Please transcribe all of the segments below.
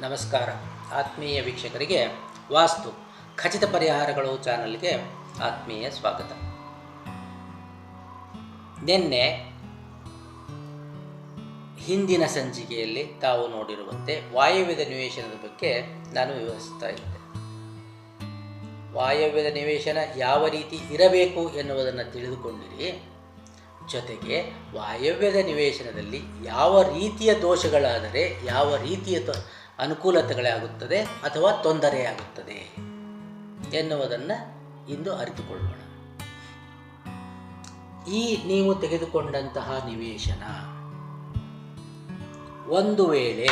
ನಮಸ್ಕಾರ. ಆತ್ಮೀಯ ವೀಕ್ಷಕರಿಗೆ ವಾಸ್ತು ಖಚಿತ ಪರಿಹಾರಗಳು ಚಾನಲ್ಗೆ ಆತ್ಮೀಯ ಸ್ವಾಗತ. ನಿನ್ನೆ ಹಿಂದಿನ ಸಂಚಿಕೆಯಲ್ಲಿ ತಾವು ನೋಡಿರುವಂತೆ ವಾಯವ್ಯದ ನಿವೇಶನದ ಬಗ್ಗೆ ನಾನು ವಿವರಿಸ್ತಾ ಇದ್ದೆ. ವಾಯವ್ಯದ ನಿವೇಶನ ಯಾವ ರೀತಿ ಇರಬೇಕು ಎನ್ನುವುದನ್ನು ತಿಳಿದುಕೊಂಡಿರಿ. ಜೊತೆಗೆ ವಾಯವ್ಯದ ನಿವೇಶನದಲ್ಲಿ ಯಾವ ರೀತಿಯ ದೋಷಗಳಾದರೆ ಯಾವ ರೀತಿಯ ಅನುಕೂಲತೆಗಳಾಗುತ್ತದೆ ಅಥವಾ ತೊಂದರೆಯಾಗುತ್ತದೆ ಎನ್ನುವುದನ್ನು ಇಂದು ಅರಿತುಕೊಳ್ಳೋಣ. ಈ ನೀವು ತೆಗೆದುಕೊಂಡಂತಹ ನಿವೇಶನ ಒಂದು ವೇಳೆ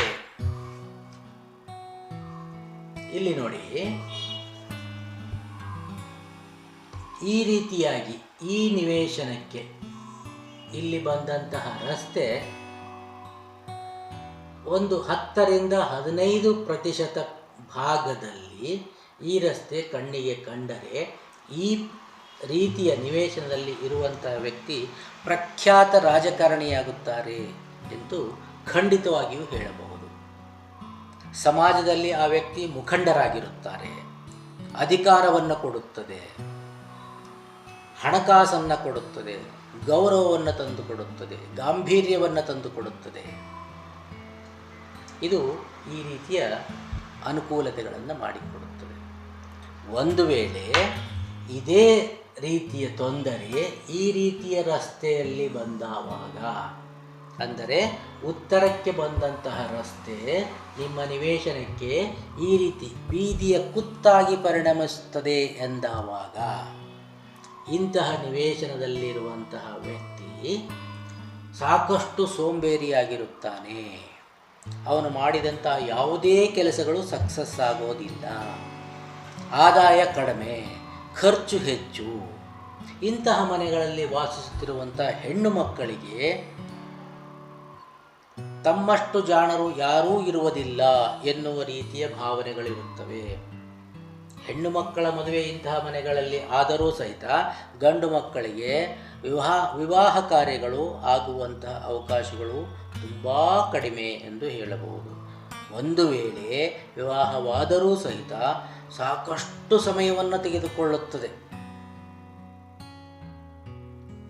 ಇಲ್ಲಿ ನೋಡಿ, ಈ ರೀತಿಯಾಗಿ ಈ ನಿವೇಶನಕ್ಕೆ ಇಲ್ಲಿ ಬಂದಂತಹ ರಸ್ತೆ ಒಂದು ಹತ್ತರಿಂದ ಹದಿನೈದು ಪ್ರತಿಶತ ಭಾಗದಲ್ಲಿ ಈ ರಸ್ತೆ ಕಣ್ಣಿಗೆ ಕಂಡರೆ ಈ ರೀತಿಯ ನಿವೇಶನದಲ್ಲಿ ಇರುವಂತಹ ವ್ಯಕ್ತಿ ಪ್ರಖ್ಯಾತ ರಾಜಕಾರಣಿಯಾಗುತ್ತಾರೆ ಎಂದು ಖಂಡಿತವಾಗಿಯೂ ಹೇಳಬಹುದು. ಸಮಾಜದಲ್ಲಿ ಆ ವ್ಯಕ್ತಿ ಮುಖಂಡರಾಗಿರುತ್ತಾರೆ, ಅಧಿಕಾರವನ್ನು ಕೊಡುತ್ತದೆ, ಹಣಕಾಸನ್ನು ಕೊಡುತ್ತದೆ, ಗೌರವವನ್ನು ತಂದುಕೊಡುತ್ತದೆ, ಗಾಂಭೀರ್ಯವನ್ನು ತಂದುಕೊಡುತ್ತದೆ. ಇದು ಈ ರೀತಿಯ ಅನುಕೂಲತೆಗಳನ್ನು ಮಾಡಿಕೊಡುತ್ತದೆ. ಒಂದು ವೇಳೆ ಇದೇ ರೀತಿಯ ತೊಂದರೆ ಈ ರೀತಿಯ ರಸ್ತೆಯಲ್ಲಿ ಬಂದಾವಾಗ, ಅಂದರೆ ಉತ್ತರಕ್ಕೆ ಬಂದಂತಹ ರಸ್ತೆ ನಿಮ್ಮ ನಿವೇಶನಕ್ಕೆ ಈ ರೀತಿ ಬೀದಿಯ ಕುತ್ತಾಗಿ ಪರಿಣಮಿಸುತ್ತದೆ ಎಂದಾವಾಗ, ಇಂತಹ ನಿವೇಶನದಲ್ಲಿರುವಂತಹ ವ್ಯಕ್ತಿ ಸಾಕಷ್ಟು ಸೋಂಬೇರಿಯಾಗಿರುತ್ತಾನೆ. ಅವನು ಮಾಡಿದಂಥ ಯಾವುದೇ ಕೆಲಸಗಳು ಸಕ್ಸಸ್ ಆಗೋದಿಲ್ಲ. ಆದಾಯ ಕಡಿಮೆ, ಖರ್ಚು ಹೆಚ್ಚು. ಇಂತಹ ಮನೆಗಳಲ್ಲಿ ವಾಸಿಸುತ್ತಿರುವಂಥ ಹೆಣ್ಣು ಮಕ್ಕಳಿಗೆ ತಮ್ಮಷ್ಟು ಜಾಣರು ಯಾರೂ ಇರುವುದಿಲ್ಲ ಎನ್ನುವ ರೀತಿಯ ಭಾವನೆಗಳಿರುತ್ತವೆ. ಹೆಣ್ಣು ಮಕ್ಕಳ ಮದುವೆ ಇಂತಹ ಮನೆಗಳಲ್ಲಿ ಆದರೂ ಸಹಿತ ಗಂಡು ಮಕ್ಕಳಿಗೆ ವಿವಾಹ ವಿವಾಹ ಕಾರ್ಯಗಳು ಆಗುವಂತಹ ಅವಕಾಶಗಳು ತುಂಬ ಕಡಿಮೆ ಎಂದು ಹೇಳಬಹುದು. ಒಂದು ವೇಳೆ ವಿವಾಹವಾದರೂ ಸಹಿತ ಸಾಕಷ್ಟು ಸಮಯವನ್ನು ತೆಗೆದುಕೊಳ್ಳುತ್ತದೆ.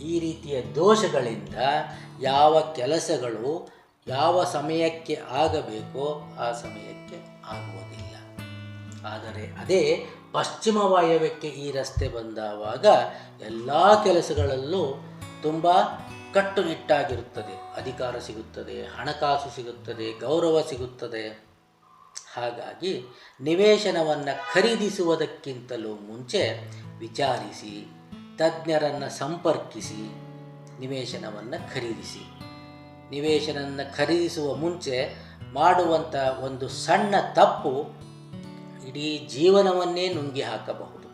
ಈ ರೀತಿಯ ದೋಷಗಳಿಂದ ಯಾವ ಕೆಲಸಗಳು ಯಾವ ಸಮಯಕ್ಕೆ ಆಗಬೇಕೋ ಆ ಸಮಯಕ್ಕೆ ಆಗುವುದಿಲ್ಲ. ಆದರೆ ಅದೇ ಪಶ್ಚಿಮ ವಾಯವ್ಯಕ್ಕೆ ಈ ರಸ್ತೆ ಬಂದಾವಾಗ ಎಲ್ಲ ಕೆಲಸಗಳಲ್ಲೂ ತುಂಬ ಕಟ್ಟುನಿಟ್ಟಾಗಿರುತ್ತದೆ. ಅಧಿಕಾರ ಸಿಗುತ್ತದೆ, ಹಣಕಾಸು ಸಿಗುತ್ತದೆ, ಗೌರವ ಸಿಗುತ್ತದೆ. ಹಾಗಾಗಿ ನಿವೇಶನವನ್ನು ಖರೀದಿಸುವುದಕ್ಕಿಂತಲೂ ಮುಂಚೆ ವಿಚಾರಿಸಿ, ತಜ್ಞರನ್ನು ಸಂಪರ್ಕಿಸಿ, ನಿವೇಶನವನ್ನು ಖರೀದಿಸಿ. ನಿವೇಶನವನ್ನು ಖರೀದಿಸುವ ಮುಂಚೆ ಮಾಡುವಂಥ ಒಂದು ಸಣ್ಣ ತಪ್ಪು ಇಡೀ ಜೀವನವನ್ನೇ ನುಂಗಿ ಹಾಕಬಹುದು.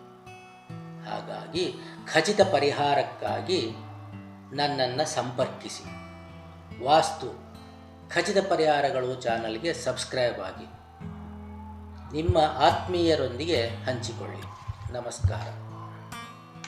ಹಾಗಾಗಿ ಖಚಿತ ಪರಿಹಾರಕ್ಕಾಗಿ ನನ್ನನ್ನು ಸಂಪರ್ಕಿಸಿ. ವಾಸ್ತು, ಖಚಿತ ಪರಿಹಾರಗಳು ಚಾನಲ್ಗೆ ಸಬ್ಸ್ಕ್ರೈಬ್ ಆಗಿ. ನಿಮ್ಮ ಆತ್ಮೀಯರೊಂದಿಗೆ ಹಂಚಿಕೊಳ್ಳಿ. ನಮಸ್ಕಾರ.